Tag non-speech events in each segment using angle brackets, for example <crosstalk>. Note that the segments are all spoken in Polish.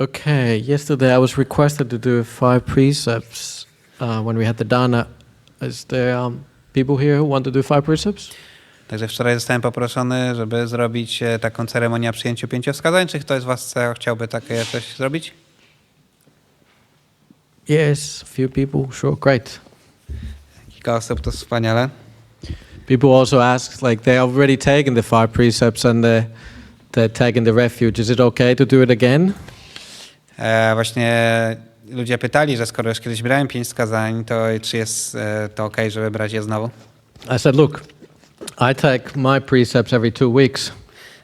Okay, yesterday I was requested to do five precepts uh, when we had the dana. Is there um, people here who want to do five precepts? Także wczoraj zostałem poproszony, żeby zrobić e, taką ceremonię przyjęciu pięciowskazań. Czy ktoś z Was e, chciałby takie coś zrobić? Yes, few people. Sure, great. Kilka osób, to wspaniale. People also ask, like they already taken the five precepts and the, they're taking the refuge. Is it okay to do it again? E, właśnie ludzie pytali, że skoro już kiedyś brałem pięć wskazań, to czy jest e, to ok, żeby brać je znowu? I said, look, I take my precepts every two weeks.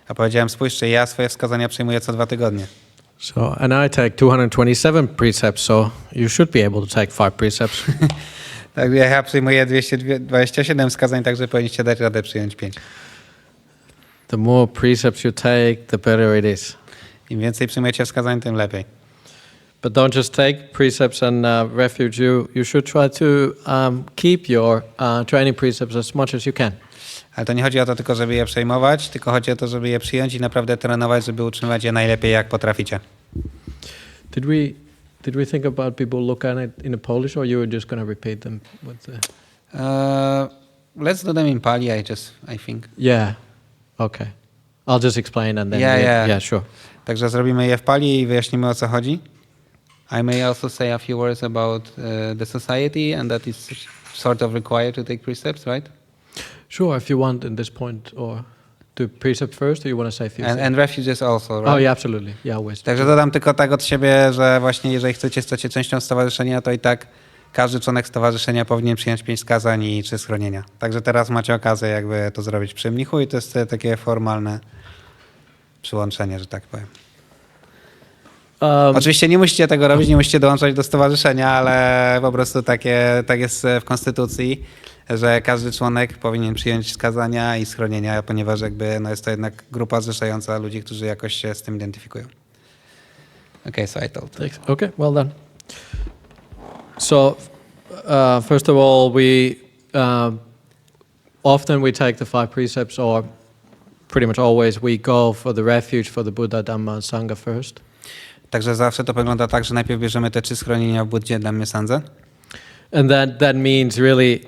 A powiedziałem, spójrzcie, ja swoje wskazania przyjmuję co dwa tygodnie. So, and I take 227 precepts, so you should be able to take five precepts. <laughs> Tak, ja przyjmuję 227 wskazań, także powinniście dać radę przyjąć pięć. the more precepts you take, the better it is. Im więcej przyjmujecie wskazań, tym lepiej. But don't just take precepts and uh, refuge. You, you should try to um, keep your uh, training precepts as much as you can. Ale to nie chodzi o to tylko, żeby je przejmować, tylko chodzi o to, żeby je przyjąć i naprawdę trenować, żeby utrzymywać je najlepiej, jak potraficie. Did we, did we think about people look at it in Polish, or you were just going to repeat them? With the... Uh, let's do them in Pali, I just, I think. Yeah. Okay. I'll just explain and then. Yeah, we- yeah. Yeah, sure. Także zrobimy je w Pali i wyjaśnimy o co chodzi. I may also say a few words about uh, the society and that is sort of required to take precepts, right? Sure, if you want in this point, or do precept first, or you want to say a few And, things? and refuges also, right? Oh, yeah, absolutely. Yeah, always. Także dodam tylko tak od siebie, że właśnie jeżeli chcecie stać się częścią stowarzyszenia, to i tak każdy członek stowarzyszenia powinien przyjąć pięć skazań i trzy schronienia. Także teraz macie okazję jakby to zrobić przy mnichu i to jest e, takie formalne przyłączenie, że tak powiem. Um, Oczywiście nie musicie tego robić, nie musicie dołączać do stowarzyszenia, ale po prostu takie, tak jest w konstytucji, że każdy członek powinien przyjąć skazania i schronienia, ponieważ jakby no jest to jednak grupa zrzeszająca ludzi, którzy jakoś się z tym identyfikują. Okay, so I told. Thanks. Okay, well done. So, uh, first of all, we um, often we take the five precepts, or pretty much always we go for the refuge for the Buddha, Dhamma, and Sangha first, Także zawsze to wygląda tak, że najpierw bierzemy te trzy schronienia w Buddzie dla Sandze. and that that means really.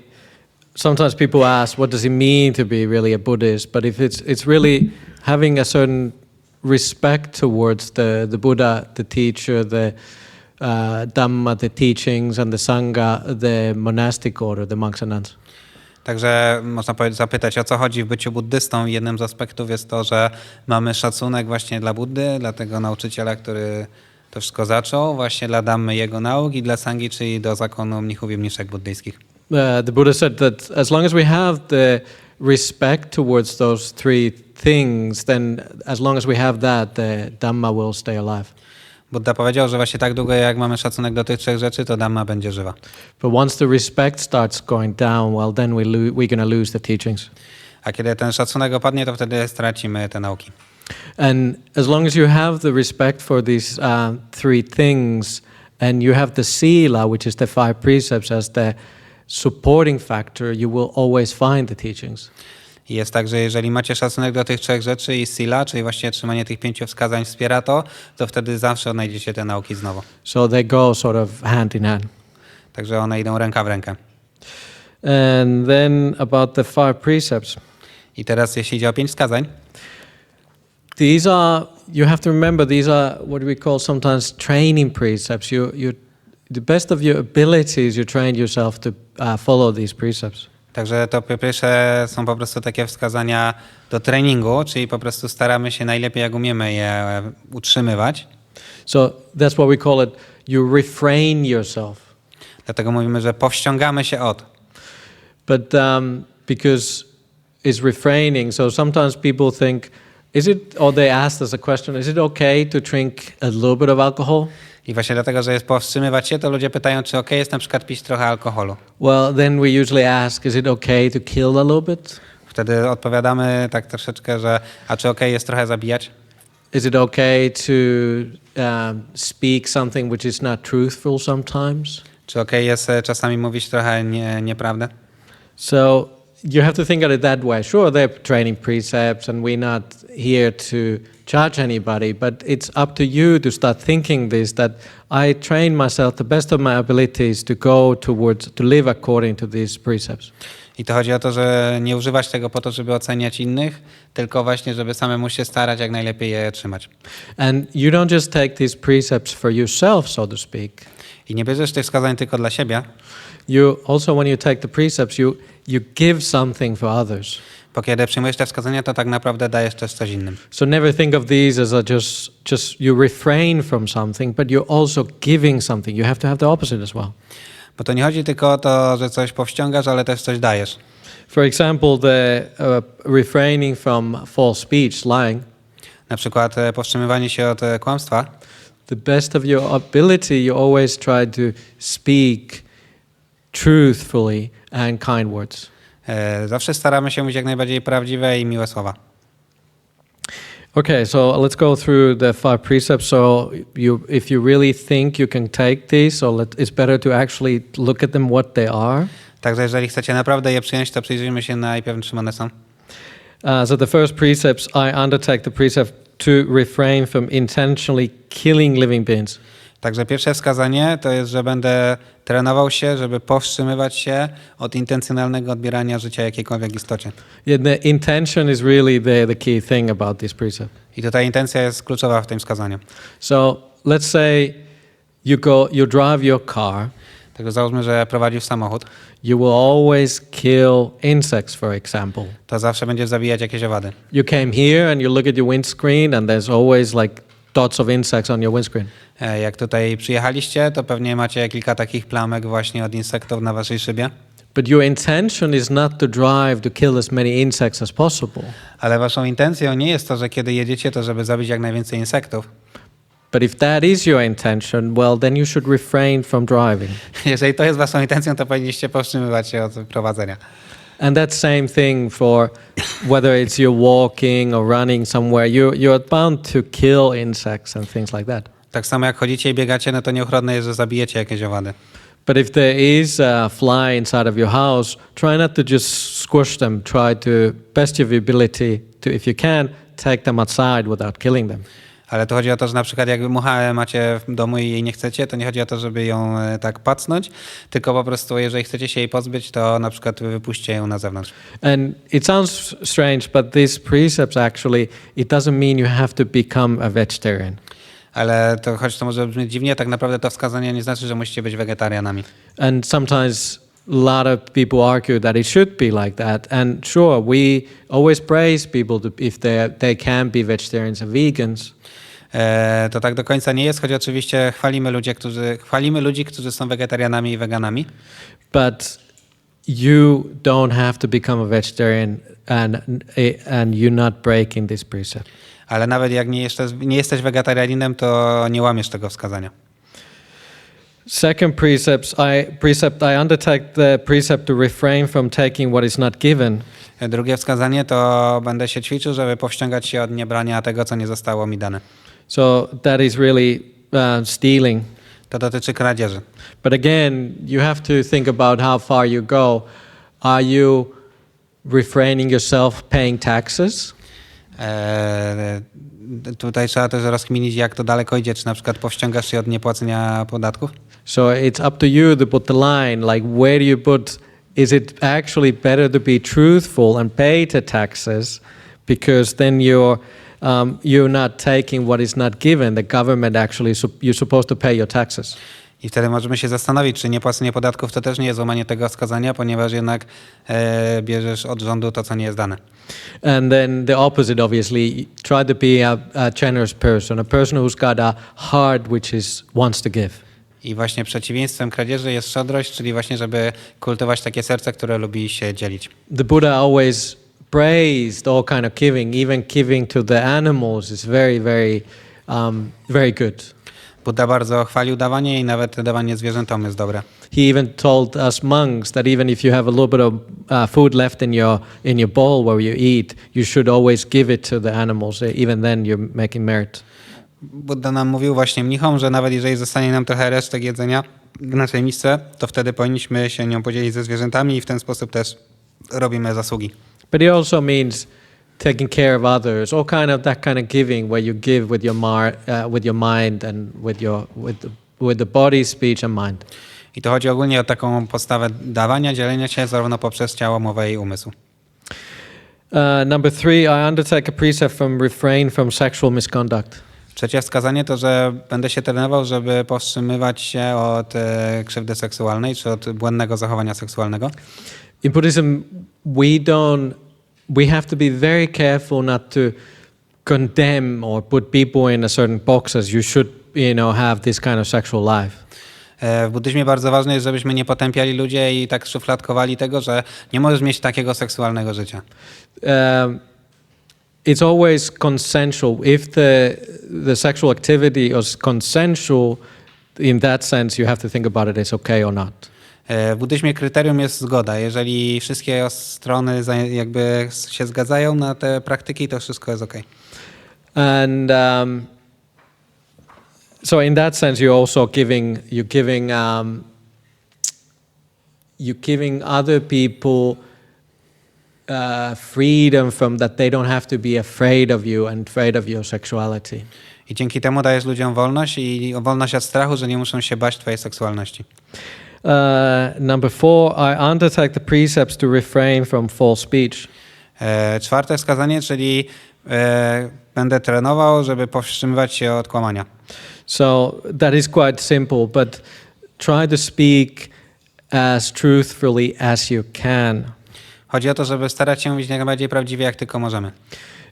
Sometimes people ask, what does it mean to be really a Buddhist? But if it's it's really having a certain respect towards the the Buddha, the teacher, the uh, Dhamma, the teachings, and the Sangha, the monastic order, the monks and nuns. Także można zapytać, o co chodzi w byciu buddystą. Jednym z aspektów jest to, że mamy szacunek właśnie dla Buddy, dla tego nauczyciela, który to wszystko zaczął, właśnie dla Dhammy jego nauk i dla Sangi, czyli do zakonu mnichów i mniszek buddyjskich. Uh, the Buddha said that as long as we have the respect towards those three things, then as long as we have that, the Dhamma will stay alive. Buddha powiedział, że właśnie tak długo jak mamy szacunek do tych trzech rzeczy, to Dhamma będzie żywa. But once the respect starts going down, well, then we we're going to lose the teachings. A kiedy ten szacunek opadnie, to wtedy stracimy te nauki. And as long as you have the respect for these uh, three things, and you have the sila, which is the five precepts, as the supporting factor, you will always find the teachings. Jest tak, że jeżeli macie szacunek do tych trzech rzeczy i sila, czyli właściwie trzymanie tych pięciu wskazań wspiera to, to wtedy zawsze odnajdziecie te nauki znowu. So they go sort of hand in hand. Także one idą ręka w rękę. And then about the five precepts. I teraz jeśli idzie o pięć wskazań, These are, you have to remember, these are what we call sometimes training precepts. You, you, the best of your abilities, you train yourself to uh, follow these precepts. Także to po pierwsze są po prostu takie wskazania do treningu, czyli po prostu staramy się najlepiej jak umiemy je utrzymywać. So that's what we call it. You refrain yourself. Dlatego mówimy, że powściągamy się od. But um, because it's refraining, so sometimes people think, is it, or they ask us a question, is it okay to drink a little bit of alcohol? I właśnie dlatego, że jest powstrzymywać się, to ludzie pytają, czy ok jest na przykład pić trochę alkoholu. Well, then we usually ask, is it okay to kill a little bit? Wtedy odpowiadamy tak troszeczkę, że a czy ok jest trochę zabijać? Is it okay to um, speak something which is not truthful sometimes? Czy ok jest e, czasami mówić trochę nie, nieprawdę? So you have to think of it that way. Sure, they're training precepts, and we're not here to judge anybody, but it's up to you to start thinking this that I train myself the best of my abilities to go towards, to live according to these precepts. I to chodzi o to, że nie używać tego po to, żeby oceniać innych, tylko właśnie, żeby samemu się starać jak najlepiej je trzymać. And you don't just take these precepts for yourself, so to speak. I nie bierzesz tych wskazań tylko dla siebie, You also, when you take the precepts, you, you give something for others. bo kiedy przyjmujesz te wskazania, to tak naprawdę dajesz też coś innym. So never think of these as a just, just you refrain from something, but you're also giving something. You have to have the opposite as well. Bo to nie chodzi tylko o to, że coś powściągasz, ale też coś dajesz. For example, the uh, refraining from false speech, lying. Na przykład e, powstrzymywanie się od e, kłamstwa. The best of your ability, you always try to speak truthfully and kind words. E, Zawsze staramy się mówić jak najbardziej prawdziwe i miłe słowa. Okay, so let's go through the five precepts. So you, if you really think you can take these, so let, it's better to actually look at them what they are. Także jeżeli chcecie naprawdę je przyjąć, to przyjrzyjmy się najpierw czym one są. Uh, so the first precepts, I undertake the precept to refrain from intentionally killing living beings. Także pierwsze wskazanie to jest, że będę trenował się, żeby powstrzymywać się od intencjonalnego odbierania życia jakiejkolwiek istocie. Yeah, the intention is really the, the key thing about this precept. I tutaj intencja jest kluczowa w tym wskazaniu. So let's say you go, you drive your car. Także załóżmy, że prowadzisz samochód, You will always kill insects, for example. to zawsze będziesz zabijać jakieś owady. You came here and you look at your windscreen, and there's always like dots of insects on your windscreen. E, Jak tutaj przyjechaliście, to pewnie macie kilka takich plamek właśnie od insektów na waszej szybie. But your intention is not to drive to kill as many insects as possible. Ale waszą intencją nie jest to, że kiedy jedziecie, to żeby zabić jak najwięcej insektów. But if that is your intention, well, then you should refrain from driving. <laughs> Jeżeli to jest waszą intencją, to powinniście powstrzymywać się od prowadzenia. And that same thing for whether it's you're walking or running somewhere, you, you're bound to kill insects and things like that. Tak samo jak chodzicie i biegacie, no to nieuchronne jest, że zabijecie jakieś owady. But if there is a fly inside of your house, try not to just squish them. Try to, best of your ability, to if you can, take them outside without killing them. Ale to chodzi o to, że na przykład jak muchę macie w domu i jej nie chcecie, to nie chodzi o to, żeby ją e, tak pacnąć, tylko po prostu jeżeli chcecie się jej pozbyć, to na przykład wypuśćcie ją na zewnątrz. And it sounds strange, but these precepts actually, it doesn't mean you have to become a vegetarian. Ale to choć to może brzmieć dziwnie, tak naprawdę to wskazanie nie znaczy, że musicie być wegetarianami. And sometimes a lot of people argue that it should be like that. And sure, we always praise people to, if they they can be vegetarians and vegans. E, to tak do końca nie jest, choć oczywiście chwalimy, ludzie, którzy, chwalimy ludzi, którzy są wegetarianami i weganami, But you don't have to become a vegetarian and and you're not breaking this precept. ale nawet jak nie, jeszcze, nie jesteś wegetarianinem, to nie łamiesz tego wskazania. Second precepts, I precept I undertake the precept to refrain from taking what is not given. Drugie wskazanie to będę się ćwiczył, żeby powściągać się od niebrania tego, co nie zostało mi dane. So that is really uh, stealing. To dotyczy kradzieży. But again, you have to think about how far you go. Are you refraining yourself paying taxes? E, tutaj trzeba też rozkminić, jak to daleko idzie. Czy na przykład powściągasz się od niepłacenia podatków? So it's up to you to put the line. Like, where do you put? Is it actually better to be truthful and pay the taxes, because then you're um, you're not taking what is not given. The government actually you're supposed to pay your taxes. I wtedy możemy się zastanowić, czy niepłacenie podatków to też nie jest łamanie tego wskazania, ponieważ jednak e, bierzesz od rządu to, co nie jest dane. And then the opposite, obviously, try to be a, a generous person, a person who's got a heart which is wants to give. I właśnie przeciwieństwem kradzieży jest szczodrość, czyli właśnie, żeby kultywować takie serce, które lubi się dzielić. The Buddha always praised all kind of giving, even giving to the animals is very, very, um, very good. Buddha bardzo chwalił dawanie i nawet dawanie zwierzętom jest dobre. He even told us monks that even if you have a little bit of uh, food left in your in your bowl where you eat, you should always give it to the animals. Even then, you're making merit. Buddha nam mówił właśnie mnichom, że nawet jeżeli zostanie nam trochę resztek jedzenia w naszej misce, to wtedy powinniśmy się nią podzielić ze zwierzętami i w ten sposób też robimy zasługi. But it also means taking care of others, all kind of that kind of giving where you give with your mar, uh, with your mind and with your with the, with the body, speech, and mind. I to chodzi ogólnie o taką postawę dawania, dzielenia się zarówno poprzez ciało, mowę i umysł. Uh, number three, I undertake a precept from refrain from sexual misconduct. Trzecie wskazanie to, że będę się trenował, żeby powstrzymywać się od e, krzywdy seksualnej czy od błędnego zachowania seksualnego. In Buddhism, we don't, we have to be very careful not to condemn or put people in a certain box as you should, you know, have this kind of sexual life. E, W buddyzmie bardzo ważne jest, żebyśmy nie potępiali ludzi i tak szufladkowali tego, że nie możesz mieć takiego seksualnego życia. Um, it's always consensual. If the the sexual activity is consensual, in that sense, you have to think about it. It's okay or not. W buddyzmie kryterium jest zgoda. Jeżeli wszystkie strony jakby się zgadzają na te praktyki, to wszystko jest ok. And um, so, in that sense, you're also giving you're giving um, you're giving other people uh, freedom from that they don't have to be afraid of you and afraid of your sexuality. I dzięki temu dajesz ludziom wolność i wolność od strachu, że nie muszą się bać twojej seksualności. Uh, number four, I undertake the precepts to refrain from false speech. E, Czwarte wskazanie, czyli e, będę trenował, żeby powstrzymywać się od kłamania. So that is quite simple, but try to speak as truthfully as you can. Chodzi o to, żeby starać się mówić jak najbardziej prawdziwie, jak tylko możemy.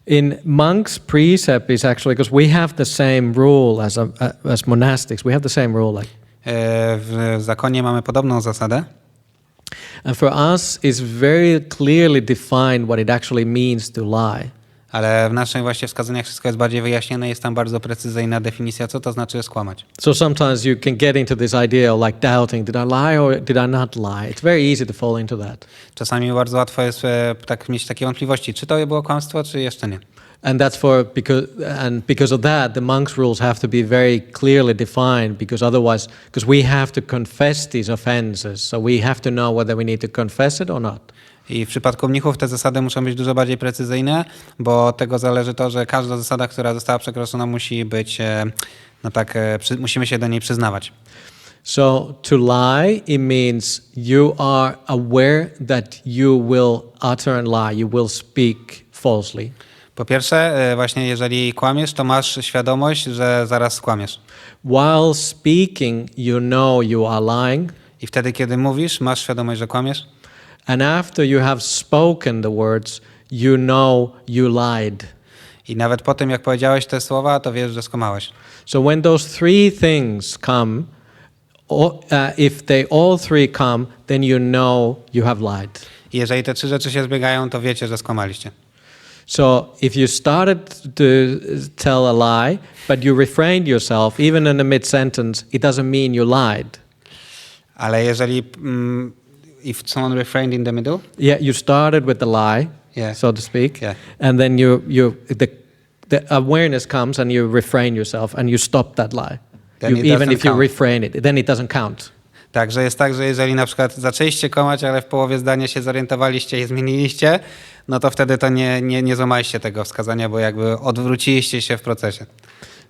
In monks' precept is actually because we have the same rule as a, as monastics. We have the same rule, like, E, W zakonie mamy podobną zasadę. and for us, it's very clearly defined what it actually means to lie. Ale w naszych właśnie wskazaniach wszystko jest bardziej wyjaśnione, jest tam bardzo precyzyjna definicja, co to znaczy skłamać. So sometimes you can get into this idea of like doubting: did I lie or did I not lie? It's very easy to fall into that. Czasami bardzo łatwo jest e, tak mieć takie wątpliwości, czy to było kłamstwo, czy jeszcze nie. And that's for because and because of that, the monks' rules have to be very clearly defined because otherwise, because we have to confess these offenses, so we have to know whether we need to confess it or not. I w przypadku mnichów te zasady muszą być dużo bardziej precyzyjne, bo od tego zależy to, że każda zasada, która została przekroczona, musi być, e, no tak, e, przy, musimy się do niej przyznawać. So to lie, it means you are aware that you will utter and lie, you will speak falsely. Po pierwsze, e, właśnie jeżeli kłamiesz, to masz świadomość, że zaraz skłamiesz. While speaking, you know you are lying, I wtedy, kiedy mówisz, masz świadomość, że kłamiesz. And after you have spoken the words, you know you lied. I nawet po tym, jak powiedziałeś te słowa, to wiesz, że skłamałeś. So when those three things come, uh, if they all three come, then you know you have lied. I jeżeli te trzy rzeczy się zbiegają, to wiecie, że skłamaliście. So if you started to tell a lie, but you refrained yourself, even in a mid sentence, it doesn't mean you lied. Ale jeżeli... Mm, if someone refrained in the middle, Yeah, you started with the lie, Yeah. so to speak, Yeah. and then you you the the awareness comes and you refrain yourself and you stop that lie. Then You, it even doesn't if you count. refrain it, then it doesn't count. Także jest tak, że jeżeli na przykład zaczęliście kłamać, ale w połowie zdania się zorientowaliście i zmieniliście, no to wtedy to nie, nie, nie złamaliście tego wskazania, bo jakby odwróciliście się w procesie.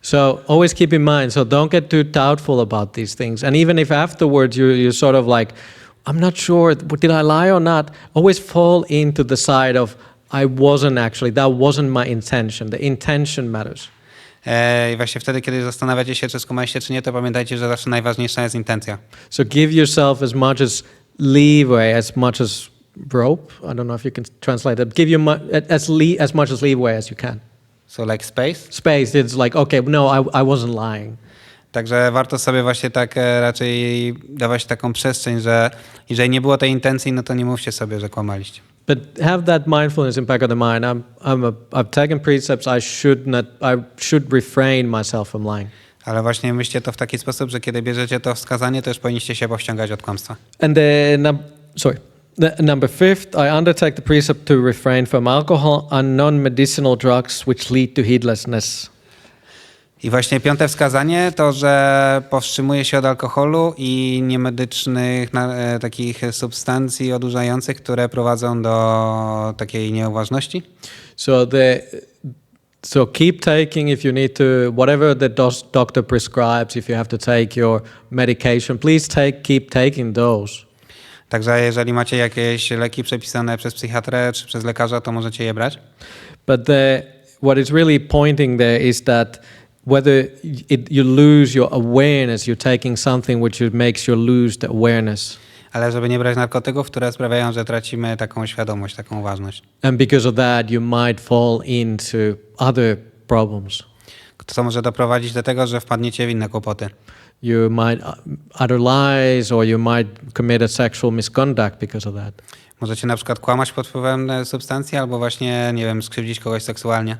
So always keep in mind. So don't get too doubtful about these things. And even if afterwards you you sort of like, I'm not sure, did I lie or not? Always fall into the side of I wasn't actually. That wasn't my intention. The intention matters. E, I właśnie wtedy, kiedy zastanawiacie się, czy skłamaliście, czy nie, to pamiętajcie, że zawsze najważniejsza jest intencja. So give yourself as much as leeway, as much as rope. I don't know if you can translate that. Give you as le- as much as leeway as you can. So like space. Space. It's like okay, no, I I wasn't lying. Także warto sobie właśnie tak e, raczej dawać taką przestrzeń, że jeżeli nie było tej intencji, no to nie mówcie sobie, że kłamaliście. But have that mindfulness in back of the mind. I'm, I'm a, I've taken precepts. I should not. I should refrain myself from lying. Ale właśnie myślcie to w taki sposób, że kiedy bierzecie to wskazanie, to już powinniście się powściągać od kłamstwa. And the num- sorry, the, number fifth, I undertake the precept to refrain from alcohol and non-medicinal drugs which lead to heedlessness. I właśnie piąte wskazanie to, że powstrzymuje się od alkoholu i niemedycznych na, e, takich substancji odurzających, które prowadzą do takiej nieuważności. So the so keep taking if you need to whatever the doctor prescribes. If you have to take your medication, please take keep taking those. Także jeżeli macie jakieś leki przepisane przez psychiatrę czy przez lekarza, to możecie je brać. But the what is really pointing there is that whether it, you lose your awareness, you're taking something which makes you lose the awareness. Ale żeby nie brać narkotyków, które sprawiają, że tracimy taką świadomość, taką uważność. And because of that, you might fall into other problems. Co może doprowadzić do tego, że wpadniecie w inne kłopoty. You might uh, utter lies or you might commit a sexual misconduct because of that. Możecie na przykład kłamać pod wpływem e, substancji albo właśnie, nie wiem, skrzywdzić kogoś seksualnie.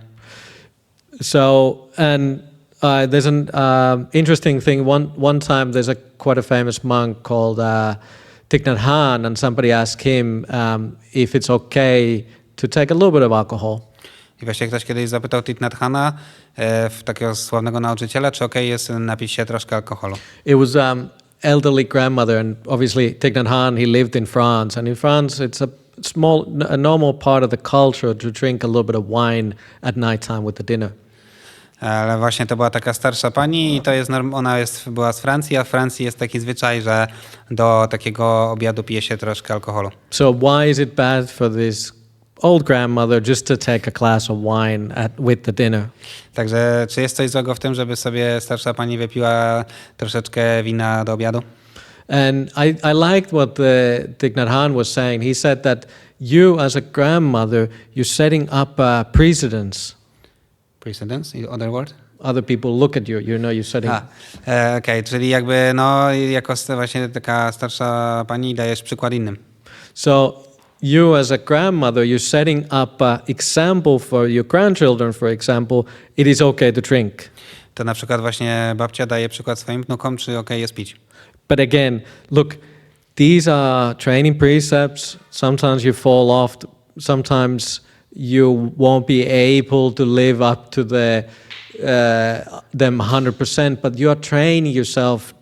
So, and uh, there's an um interesting thing. One, one time, there's a quite a famous monk called uh, Thich Nhat Hanh, and somebody asked him um, if it's okay to take a little bit of alcohol. I właśnie ktoś kiedyś zapytał Thich Nhat Hana, e, takiego sławnego nauczyciela, czy okej jest napić się troszkę alkoholu. It was um, elderly grandmother, and obviously Thich Nhat Hanh, he lived in France, and in France, it's a small, a normal part of the culture to drink a little bit of wine at nighttime with the dinner. Ale właśnie to była taka starsza pani i to jest, ona jest, była z Francji, a w Francji jest taki zwyczaj, że do takiego obiadu pije się troszkę alkoholu. So why is it bad for this old grandmother just to take a glass of wine at, with the dinner? Także czy jest coś złego w tym, żeby sobie starsza pani wypiła troszeczkę wina do obiadu? And I, I liked what the Thich was saying. He said that you, as a grandmother, you're setting up a precedence. Precedence, in other word? Other people look at you. You know, you're setting. A, e, okej, czyli jakby no jako właśnie taka starsza pani dajesz przykład innym. So you, as a grandmother, you're setting up an example for your grandchildren. For example, it is okay to drink. To na przykład właśnie babcia daje przykład swoim wnukom, czy okej jest pić. But again, look, these are training precepts. Sometimes you fall off. Sometimes you won't be able to live up to the uh, them 100%. But you are training yourself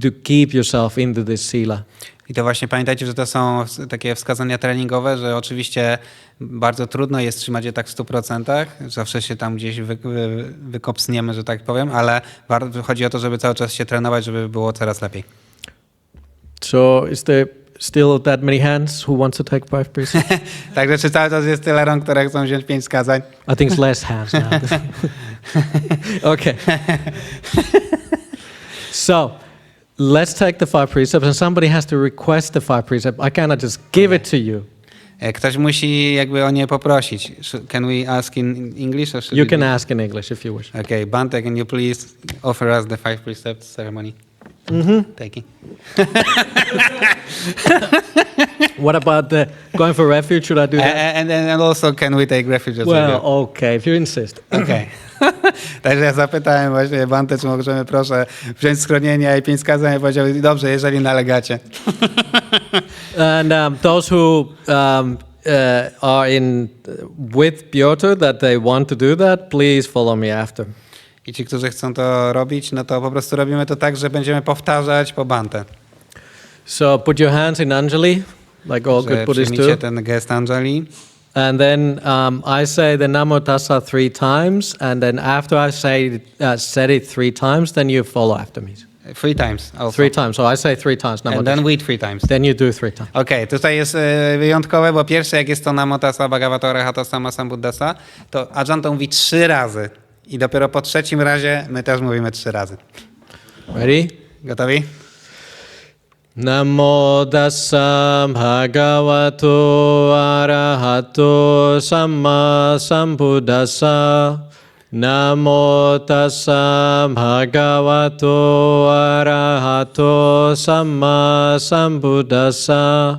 to keep yourself into this sila. I to właśnie pamiętajcie, że to są takie wskazania treningowe, że oczywiście bardzo trudno jest trzymać je tak w 100%, zawsze się tam gdzieś wy, wy, wykopsniemy, że tak powiem, ale chodzi o to, żeby cały czas się trenować, żeby było coraz lepiej. So, is there still that many hands who wants to take five <laughs> precepts? Także czy cały czas jest tyle rąk, które chcą wziąć pięć skazań? I think it's less hands now. <laughs> okay. so let's take the five precepts, and somebody has to request the five precepts. I cannot just give it to you. Eh, e, Ktoś musi jakby o nie poprosić. Can we ask in English? Or You can ask in English if you wish. Okay, Bante, can you please offer us the five precepts ceremony? Mm-hmm. Thank you. <laughs> What about the going for refuge? Should I do A- that? a- And, and also can we take refuge as well, well? okay, if you insist. <laughs> Okej. <laughs> Także ja zapytałem właśnie Bante, czy możemy proszę wziąć schronienie i pięć skazań i powiedział, dobrze, jeżeli nalegacie. And um, those who um, uh, are in with Piotr that they want to do that, please follow me after. I ci, którzy chcą to robić, no to po prostu robimy to tak, że będziemy powtarzać po Bante. So put your hands in Anjali, like all good Buddhists do. ten gest Anjali. And then um, I say the Namo Tassa three times, and then after I say uh, said it three times, then you follow after me. Three times also. Three times. So I say three times Namo And then we three times. Then you do three times. Okej, tutaj jest e, wyjątkowe, bo pierwsze jak jest to Namotasa Bhagavata Arahata Sama Sambuddhasa, to Ajahn to mówi trzy razy. I dopiero po trzecim razie my też mówimy trzy razy. Ready? Gotowi? Namo tassa bhagavato arahato samma sambuddhassa. Namo tassa bhagavato arahato samma sambuddhassa.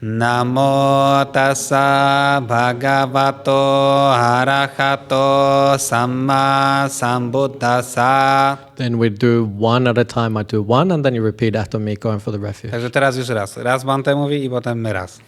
Namo tassa bhagavato arahato samma sambuddhassa. Then we do one at a time. I do one, and then you repeat after me, going for the refuge. Także teraz już raz. Raz Bante mówi i potem my raz.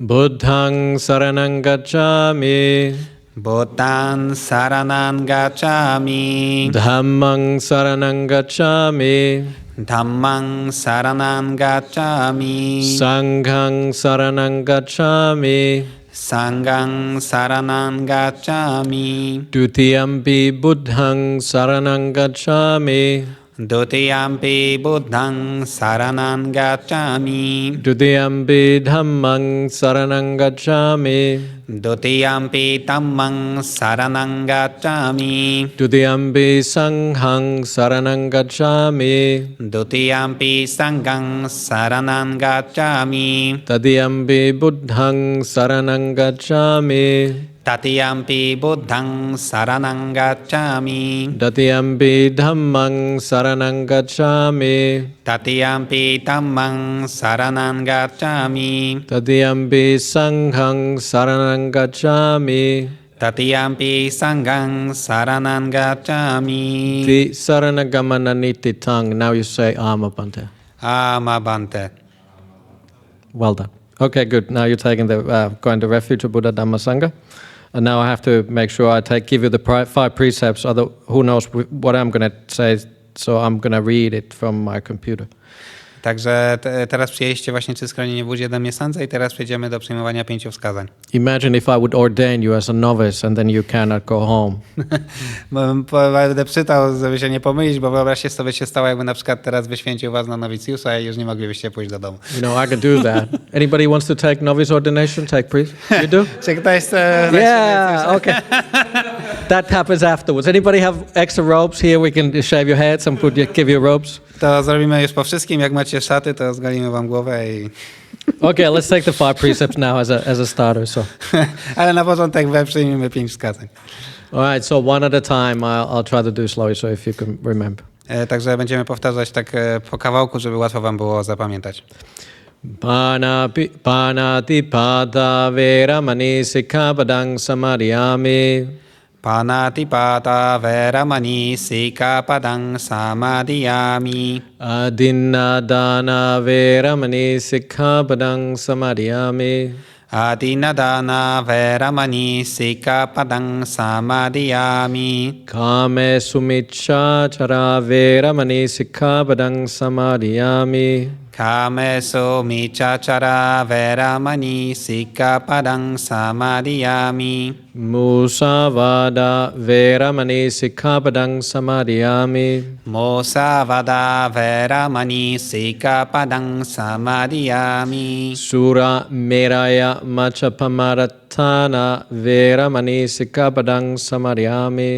Buddhang saranang gacchami, न् शरणान् गच्छामि। धर्मं शरणं गच्छामि। धर्मं शरणान् गच्छामि। सङ्घं शरणं गच्छामि। सङ्गं शरणान् गच्छामि। द्वितीयं बिबुद्धं शरणं गच्छामि। द्वितीयाम्पि बुद्धं शरणं गच्छामि। द्वितीयं धम्मं शरणं गच्छामि। द्वितीयां तम्मं शरणं गच्छामि। द्वितीयं सङ्घं शरणं गच्छामि। द्वितीयम्पि सङ्घं शरणं गच्छामि। तदीयम्पि बुद्धं शरणं गच्छामि। Buddhang saranang gacchami. Datiyampi dhammang saranang gacchami, Tatiyampi tammang saranang gacchami. Tadiyampi sanghang saranang gacchami, Tatiyampi sangang saranang gacchami. Ti saranagamana niti tang. Now you say Amabante. Amabante. Well done. Okay, good. Now you're taking the uh, going to refuge of Buddha Dhamma Sangha, and now I have to make sure I take give you the five precepts. Other who knows what I'm going to say, so I'm going to read it from my computer. Także te, teraz przyjęliście właśnie czy schronienie w Dhamma Sangha i teraz przejdziemy do przyjmowania pięciu wskazań. Imagine if I would ordain you as a novice and then you cannot go home. <laughs> Będę czytał, żeby się nie pomylić, bo wyobraźcie sobie, się stało, jakby na przykład teraz wyświęcił was na nowicjusza i już nie moglibyście pójść do domu. You know, I can do that. Anybody wants to take novice ordination? Take priest. You do? <laughs> Czy ktoś chce... Yeah. Okay. <laughs> that happens afterwards. Anybody have extra robes here? We can shave your heads and put give you robes. To zrobimy już po wszystkim. Jak macie szaty, to zgalimy wam głowę i... Okay, let's take the five precepts now as a as a starter. So, <laughs> Ale na początek we przyjmiemy pięć wskazań. all right. So one at a time. I'll, I'll try to do slowly. So if you can remember. E, Także będziemy powtarzać tak e, po kawałku, żeby łatwo wam było zapamiętać. Panapi, panatipada veramani sikkhapadang samadhiyami. पानातिपाता वैरमणि सिकापदं समादयामि। आदिन्नादाना वैरमणि सिक्खापदं समादयामि। आदिनदाना वैरमणि सिकापदं समादयामि। कामे सुमिच्छाचरा वैरमणि सिक्खापदं समादयामि। कामेसो मीचाचरा वैरामणि सिक्कापदं समादयामि मूषावादा वैरमणि सिक्खापदं समादयामि मोसावदा वैरमणि सिक्खापदं समादयामि शूरा मेराय मचपमरत्थाना वैरमणि सिक्खापदं समादयामि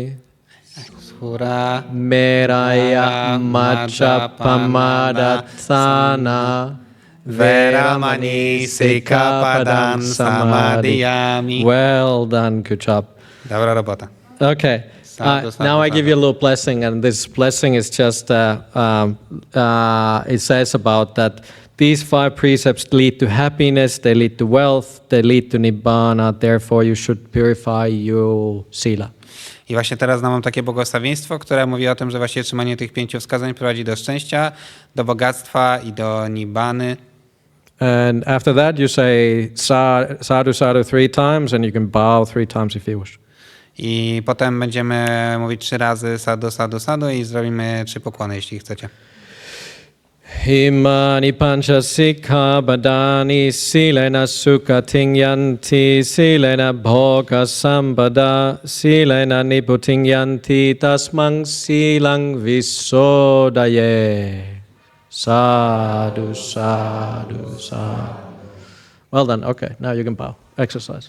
Meraya machapamadhatthana veramani sikapadang samadhiyami. Well done, good job. Dobra robota. Okay. Uh, now I give you a little blessing, and this blessing is just uh, um, uh, it says about that these five precepts lead to happiness, they lead to wealth, they lead to nibbana. Therefore, you should purify your sila. I właśnie teraz nam mam takie błogosławieństwo, które mówi o tym, że właśnie trzymanie tych pięciu wskazań prowadzi do szczęścia, do bogactwa i do nibbany. And after that, you say sa- sadhu sadhu three times, and you can bow three times if you wish. I potem będziemy mówić trzy razy sadu, sadu, sadu i zrobimy trzy pokłony, jeśli chcecie. Himani pancha sikha badani silena sukha tingyanti silena bhoga sambada silena niputingyanti tasmang silang visodaye. Sadhu, sadhu, sadhu. Well done. Okay, now you can bow. Exercise.